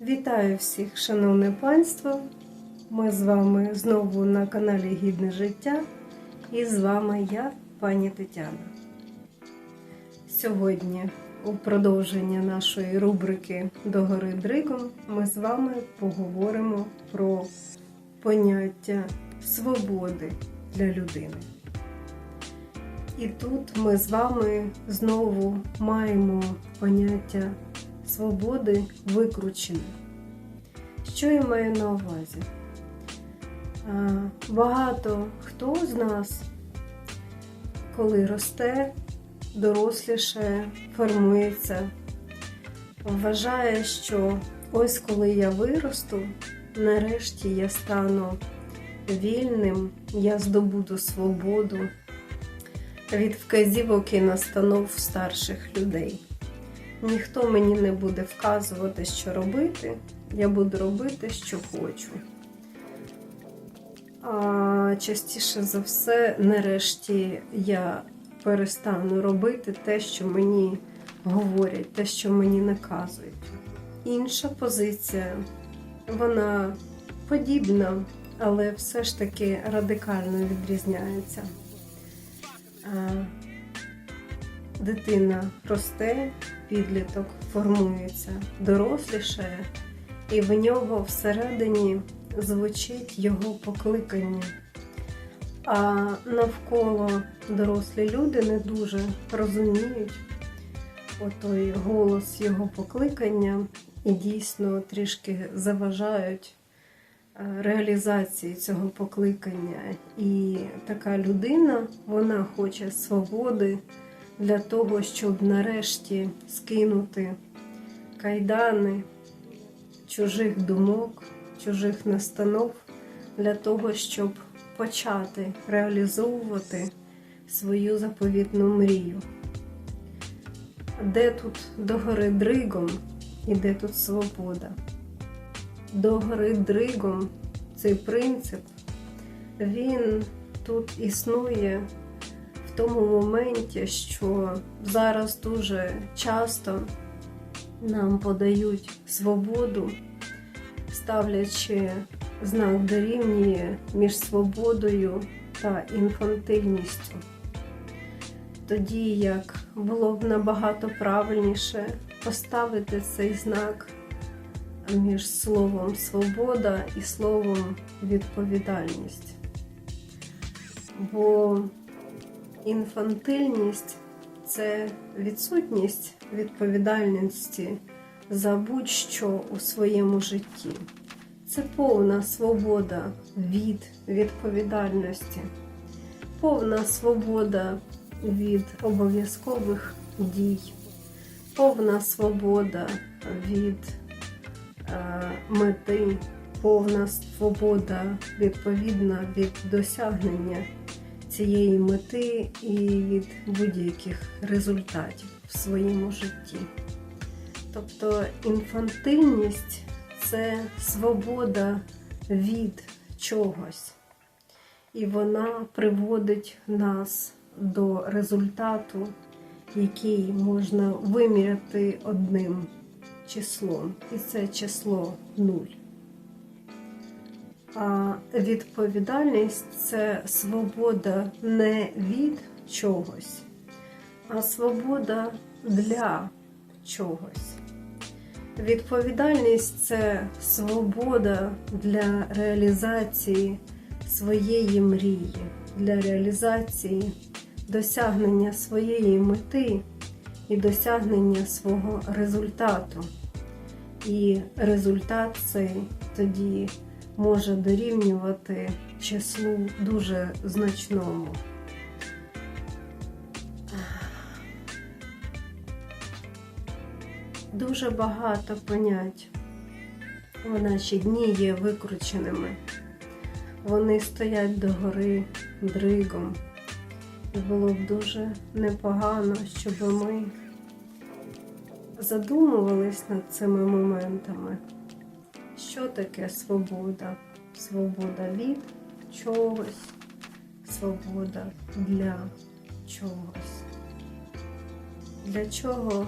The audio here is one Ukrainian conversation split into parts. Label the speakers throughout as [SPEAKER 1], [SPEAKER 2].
[SPEAKER 1] Вітаю всіх, шановне панство! Ми з вами знову на каналі Гідне життя. І з вами я, пані Тетяна. Сьогодні, у продовження нашої рубрики Догори Дригом, ми з вами поговоримо про поняття свободи для людини. І тут ми з вами знову маємо поняття свободи викручене. Що я маю на увазі? Багато хто з нас, коли росте, доросліше, формується, вважає, що ось коли я виросту, нарешті я стану вільним, я здобуду свободу від вказівок і настанов старших людей. Ніхто мені не буде вказувати, що робити, я буду робити, що хочу. А частіше за все, нарешті, я перестану робити те, що мені говорять, те, що мені наказують. Інша позиція, вона подібна, але все ж таки радикально відрізняється. Дитина росте, підліток формується, дорослішає, і в нього всередині звучить його покликання. А навколо дорослі люди не дуже розуміють отой голос його покликання і дійсно трішки заважають реалізації цього покликання. І така людина, вона хоче свободи для того, щоб нарешті скинути кайдани чужих думок, чужих настанов, для того, щоб почати реалізовувати свою заповітну мрію. Де тут догори дригом і де тут свобода? Догори дригом цей принцип, він тут існує тому моменті, що зараз дуже часто нам подають свободу, ставлячи знак дорівнює між свободою та інфантильністю. Тоді як було б набагато правильніше поставити цей знак між словом свобода і словом відповідальність. Бо інфантильність це відсутність відповідальності за будь-що у своєму житті. Це повна свобода від відповідальності, повна свобода від обов'язкових дій, повна свобода від е, мети, повна свобода відповідна від досягнення цієї мети і від будь-яких результатів в своєму житті. Тобто інфантильність це свобода від чогось, і вона приводить нас до результату, який можна виміряти одним числом, і це число нуль. А відповідальність це свобода не від чогось, а свобода для чогось. Відповідальність це свобода для реалізації своєї мрії, для реалізації досягнення своєї мети і досягнення свого результату. І результат цей тоді може дорівнювати числу дуже значному. Дуже багато понять в наші дні є викрученими. Вони стоять догори дригом. І було б дуже непогано, щоб ми задумувались над цими моментами. Що таке свобода? Свобода від чогось, свобода для чогось. Для чого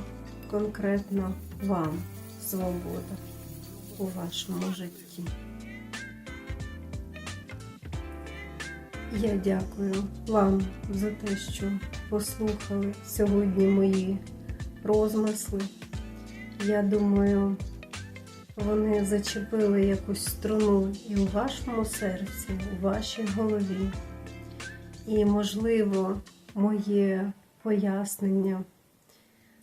[SPEAKER 1] конкретно вам свобода? у вашому житті. Я дякую вам за те, що послухали сьогодні мої розмисли. Я думаю, вони зачепили якусь струну і у вашому серці, у вашій голові. І, можливо, моє пояснення,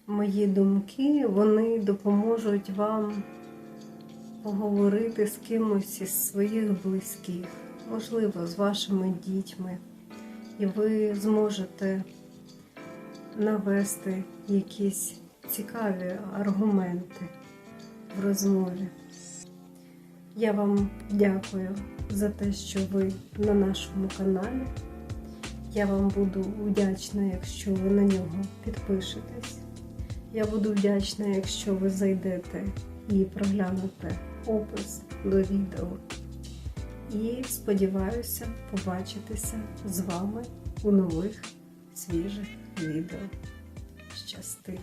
[SPEAKER 1] мої думки, вони допоможуть вам поговорити з кимось із своїх близьких, можливо, з вашими дітьми. І ви зможете навести якісь цікаві аргументи в розмові. Я вам дякую за те, що ви на нашому каналі. Я вам буду вдячна, якщо ви на нього підпишетесь. Я буду вдячна, якщо ви зайдете і проглянете опис до відео. І сподіваюся побачитися з вами у нових свіжих відео. Щасти!